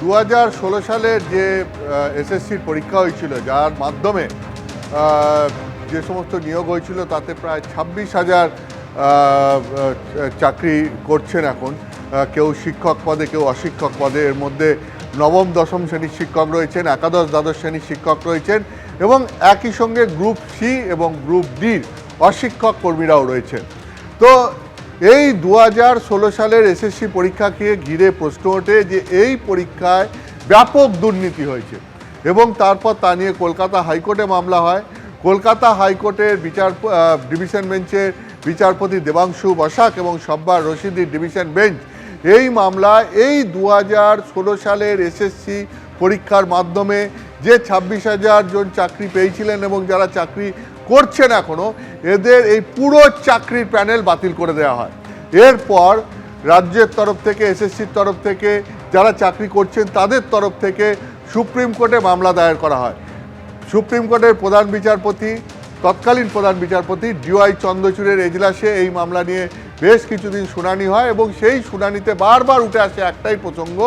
দু হাজার ষোলো সালের যে এসএসসির পরীক্ষা হয়েছিল, যার মাধ্যমে যে সমস্ত নিয়োগ হয়েছিল, তাতে প্রায় ছাব্বিশ হাজার চাকরি করছেন এখন। কেউ শিক্ষক পদে, কেউ অশিক্ষক পদে। এর মধ্যে নবম, দশম শ্রেণির শিক্ষক রয়েছেন, একাদশ, দ্বাদশ শ্রেণির শিক্ষক রয়েছেন এবং একই সঙ্গে গ্রুপ সি এবং গ্রুপ ডির অশিক্ষক কর্মীরাও রয়েছেন। তো এই দু হাজার ষোলো সালের এসএসসি পরীক্ষাকে ঘিরে প্রশ্ন ওঠে যে এই পরীক্ষায় ব্যাপক দুর্নীতি হয়েছে এবং তারপর তা নিয়ে কলকাতা হাইকোর্টে মামলা হয়। কলকাতা হাইকোর্টের বিচার ডিভিশন বেঞ্চের বিচারপতি দেবাংশু বসাক এবং সব্বার রশিদির ডিভিশন বেঞ্চ এই মামলায় এই দু হাজার ষোলো সালের এসএসসি পরীক্ষার মাধ্যমে যে ছাব্বিশ হাজার জন চাকরি পেয়েছিলেন এবং যারা চাকরি করছেন এখনও এদের এই পুরো চাকরির প্যানেল বাতিল করে দেওয়া হয়। এরপর রাজ্যের তরফ থেকে, এসএসসির তরফ থেকে যারা চাকরি করছেন, তাদের তরফ থেকে সুপ্রিম কোর্টে মামলা দায়ের করা হয়। সুপ্রিম কোর্টের প্রধান বিচারপতি, তৎকালীন প্রধান বিচারপতি ডিওয়াই চন্দ্রচূড়ের এজলাসে এই মামলা নিয়ে বেশ কিছুদিন শুনানি হয় এবং সেই শুনানিতে বারবার উঠে আসে একটাই প্রসঙ্গ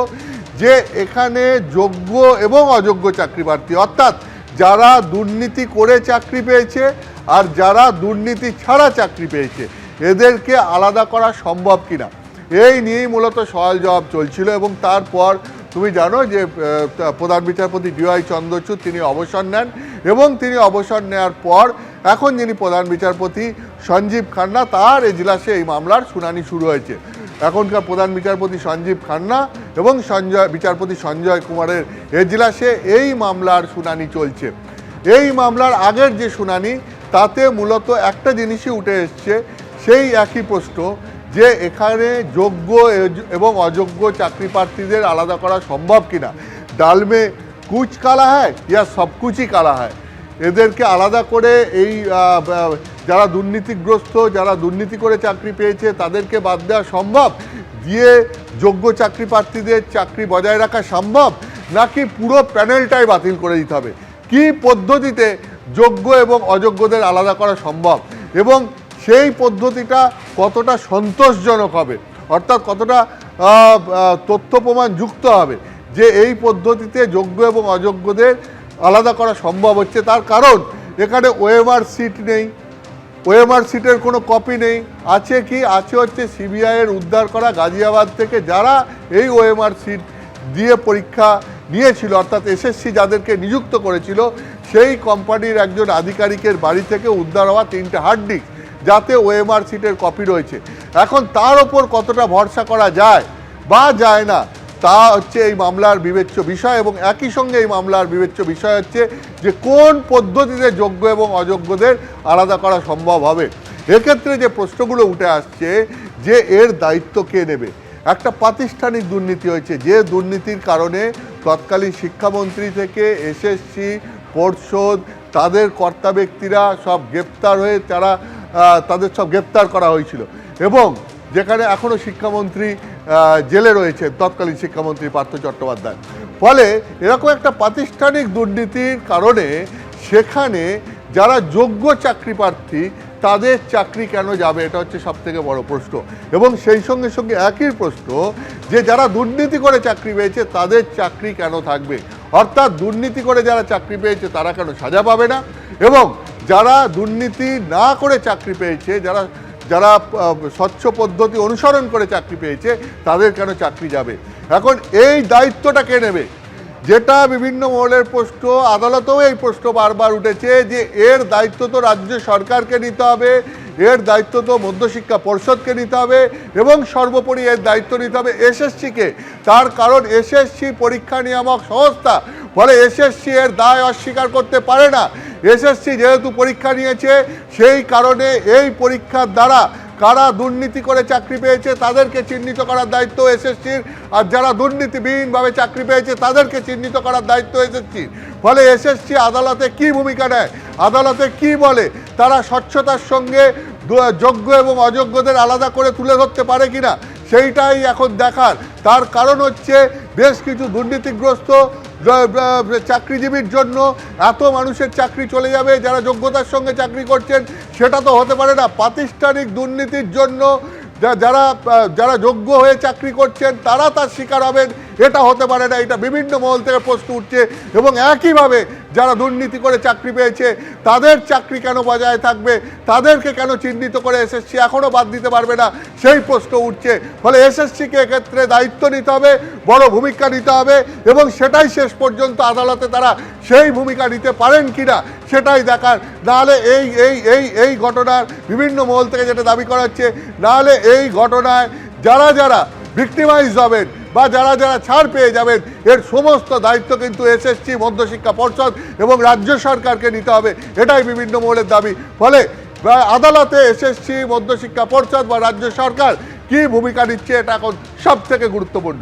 যে এখানে যোগ্য এবং অযোগ্য চাকরি প্রার্থী অর্থাৎ যারা দুর্নীতি করে চাকরি পেয়েছে আর যারা দুর্নীতি ছাড়া চাকরি পেয়েছে, এদেরকে আলাদা করা সম্ভব কিনা? এই নিয়েই মূলত সওয়াল জবাব চলছিল এবং তারপর তুমি জানো যে প্রধান বিচারপতি ডিওয়াই চন্দ্রচূড় তিনি অবসর নেন এবং তিনি অবসর নেওয়ার পর এখন যিনি প্রধান বিচারপতি সঞ্জীব খান্না, তার এজলাসে এই মামলার শুনানি শুরু হয়েছে। এখনকার প্রধান বিচারপতি সঞ্জীব খান্না এবং সঞ্জয়, বিচারপতি সঞ্জয় কুমারের এজলাসে এই মামলার শুনানি চলছে। এই মামলার আগের যে শুনানি, তাতে মূলত একটা জিনিসই উঠে এসছে, সেই একই প্রশ্ন যে এখানে যোগ্য এবং অযোগ্য চাকরি প্রার্থীদের আলাদা করা সম্ভব কিনা। ডালমে কুচ কালা হয় ইয়া সব কুচই কালা হয় এদেরকে আলাদা করে এই যারা দুর্নীতিগ্রস্ত, যারা দুর্নীতি করে চাকরি পেয়েছে, তাদেরকে বাদ দেওয়া সম্ভব? দিয়ে যোগ্য চাকরি প্রার্থীদের চাকরি বজায় রাখা সম্ভব? নাকি পুরো প্যানেলটাই বাতিল করে দিতে হবে? কি পদ্ধতিতে যোগ্য এবং অযোগ্যদের আলাদা করা সম্ভব? এবং সেই পদ্ধতিটা কতটা সন্তোষজনক হবে? অর্থাৎ কতটা তথ্য প্রমাণ যুক্ত হবে? যে এই পদ্ধতিতে যোগ্য এবং অযোগ্যদের আলাদা করা সম্ভব হচ্ছে, তার কারণ এখানে ওএমআর সিট নেই। ওএমআর সিটের কোনো কপি নেই। আছে কি? আছে হচ্ছে সিবিআইয়ের উদ্ধার করা গাজিয়াবাদ থেকে যারা এই ওএমআর সিট দিয়ে পরীক্ষা নিয়েছিল, অর্থাৎ এসএসসি যাদেরকে নিযুক্ত করেছিল, সেই কোম্পানির একজন আধিকারিকের বাড়ি থেকে উদ্ধার হওয়া তিনটে হার্ড ডিস্ক যাতে ওএমআর সিটের কপি রয়েছে। এখন তার ওপর কতটা ভরসা করা যায়? বা যায় না? তা হচ্ছে এই মামলার বিবেচ্য বিষয় এবং একই সঙ্গে এই মামলার বিবেচ্য বিষয় হচ্ছে যে কোন পদ্ধতিতে যোগ্য এবং অযোগ্যদের আলাদা করা সম্ভব হবে। এক্ষেত্রে যে প্রশ্নগুলো উঠে আসছে যে এর দায়িত্ব কে নেবে? একটা প্রাতিষ্ঠানিক দুর্নীতি হয়েছে। যে দুর্নীতির কারণে তৎকালীন শিক্ষামন্ত্রী থেকে এসএসসি পর্ষদ তাদের কর্তা ব্যক্তিরা সব গ্রেপ্তার হয়ে তারা তাদের সব গ্রেপ্তার করা হয়েছিল। এবং যেখানে এখনও শিক্ষামন্ত্রী জেলে রয়েছে তৎকালীন শিক্ষামন্ত্রী পার্থ চট্টোপাধ্যায়। ফলে এরকম একটা প্রাতিষ্ঠানিক দুর্নীতির কারণে সেখানে যারা যোগ্য চাকরি প্রার্থী, তাদের চাকরি কেন যাবে? এটা হচ্ছে সব থেকে বড় প্রশ্ন। এবং সেই সঙ্গে সঙ্গে একই প্রশ্ন, যে যারা দুর্নীতি করে চাকরি পেয়েছে, তাদের চাকরি কেন থাকবে? অর্থাৎ দুর্নীতি করে যারা চাকরি পেয়েছে, তারা কেন সাজা পাবে না? এবং যারা দুর্নীতি না করে চাকরি পেয়েছে, যারা যারা স্বচ্ছ পদ্ধতি অনুসরণ করে চাকরি পেয়েছে, তাদের কেন চাকরি যাবে? এখন এই দায়িত্বটা কে নেবে? যেটা বিভিন্ন মহলের প্রশ্ন, আদালতেও এই প্রশ্ন বারবার উঠেছে যে এর দায়িত্ব তো রাজ্য সরকারকে নিতে হবে, এর দায়িত্ব তো মধ্যশিক্ষা পর্ষদকে নিতে হবে, এবং সর্বোপরি এর দায়িত্ব নিতে হবে এসএসসিকে। তার কারণ এসএসসি পরীক্ষা নিয়ামক সংস্থা, ফলে এসএসসি এর দায় অস্বীকার করতে পারে না। এসএসসি যেহেতু পরীক্ষা নিয়েছে, সেই কারণে এই পরীক্ষার দ্বারা কারা দুর্নীতি করে চাকরি পেয়েছে তাদেরকে চিহ্নিত করার দায়িত্ব এসএসসির। আর যারা দুর্নীতিবিহীনভাবে চাকরি পেয়েছে তাদেরকে চিহ্নিত করার দায়িত্ব এসএসসির। ফলে এসএসসি আদালতে কি ভূমিকা নেয়, আদালতে কি বলে, তারা স্বচ্ছতার সঙ্গে যোগ্য এবং অযোগ্যদের আলাদা করে তুলে ধরতে পারে কিনা, সেইটাই এখন দেখার। তার কারণ হচ্ছে বেশ কিছু দুর্নীতিগ্রস্ত চাকরিজীবীর জন্য এত মানুষের চাকরি চলে যাবে, যারা যোগ্যতার সঙ্গে চাকরি করছেন, সেটা তো হতে পারে না। প্রাতিষ্ঠানিক দুর্নীতির জন্য যারা যারা যোগ্য হয়ে চাকরি করছেন, তারা তার শিকার হবেন, এটা হতে পারে না। এটা বিভিন্ন মহল থেকে প্রশ্ন উঠছে এবং একইভাবে যারা দুর্নীতি করে চাকরি পেয়েছে, তাদের চাকরি কেন বজায় থাকবে? তাদেরকে কেন চিহ্নিত করে এসএসসি এখনও বাদ দিতে পারবে না? সেই প্রশ্ন উঠছে। ফলে এসএসসিকে এক্ষেত্রে দায়িত্ব নিতে হবে, বড় ভূমিকা নিতে হবে এবং সেটাই শেষ পর্যন্ত আদালতে তারা সেই ভূমিকা নিতে পারেন কিনা সেটাই দেখার। নাহলে এই এই এই এই ঘটনার বিভিন্ন মহল থেকে যেটা দাবি করা হচ্ছে, নাহলে এই ঘটনায় যারা যারা ভিক্টিমাইজ হবেন বা যারা যারা ছাড় পেয়ে যাবেন, এর সমস্ত দায়িত্ব কিন্তু এসএসসি, মধ্যশিক্ষা পর্ষদ এবং রাজ্য সরকারকে নিতে হবে। এটাই বিভিন্ন মহলের দাবি। ফলে আদালতে এসএসসি, মধ্যশিক্ষা পর্ষদ বা রাজ্য সরকার কি ভূমিকা নিচ্ছে, এটা এখন সব থেকে গুরুত্বপূর্ণ।